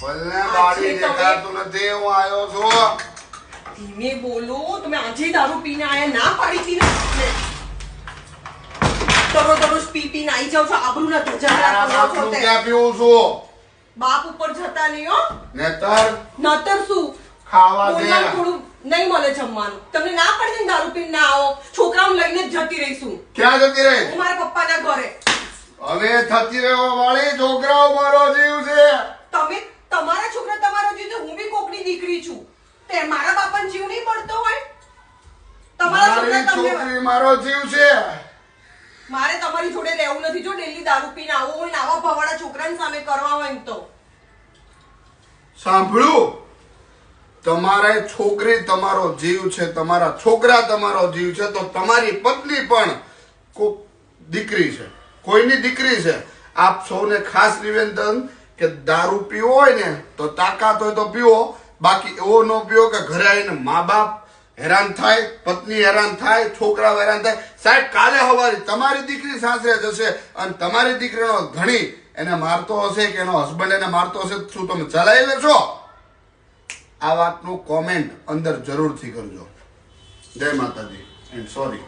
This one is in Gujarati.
ભલે બાળી દેખાતું નથી હું આવ્યો છું. ધીમે બોલો તમે આજે દારૂ પીને આયા ના પાડી હતી ને દરરોજ દરરોજ પી પીને આઈ જાવ છો આબરૂના ધજાગરા તારા કરો છો તે. ક્યાં પીવું છું? બાપ ઉપર જતા નહીં હો. નેતર નતર શું? ખાવા દે. થોડું નહીં મળે જમવાનું. તમને ના પડી ને દારૂ પીને ના આવો. છોકરાઓને લઈને જતી રહીશું. ક્યાં જતી રહી? હું મારા પપ્પાના ઘરે. હવે થતી રહેવા વાળી છોકરાઓ મારો જીવ છે તમે તમારા છોકરા તમારો જીવ તો હું બી કોકની દીકરી છું તે મારા બાપાને જીવ નહીં પડતો હોય? તમારા મારી છોકરા તમને છોકરી મારો જીવ છે. મારે તમારી જોડે રહેવું નથી જો ડેલી દારૂ પીને આવું હોય ને આવા ભવાડા છોકરાની સામે કરવા હોય ને તો. સાંભળ્યું તમારે છોકરી તમારો જીવ છે તમારા છોકરા તમારો જીવ છે તો તમારી પત્ની પણ કોક દીકરી છે. કોઈની દીકરી છે? આપ સૌને ખાસ નિવેદન કે દારૂ પીવો હોય ને તો તાકાત હોય તો પીવો. બાકી એવો ન પીવો કે ઘરે આવીને મા બાપ હેરાન થાય, પત્ની હેરાન થાય, છોકરાઓ હેરાન થાય. સાહેબ, કાલે સવારે તમારી દીકરી સાસરે જશે અને તમારી દીકરીનો ધણી એને મારતો હશે કે એનો હસબન્ડ એને મારતો હશે, શું તમે ચલાવી લેશો? આ વાતનું કોમેન્ટ અંદર જરૂરથી કરજો. જય માતાજી. And sorry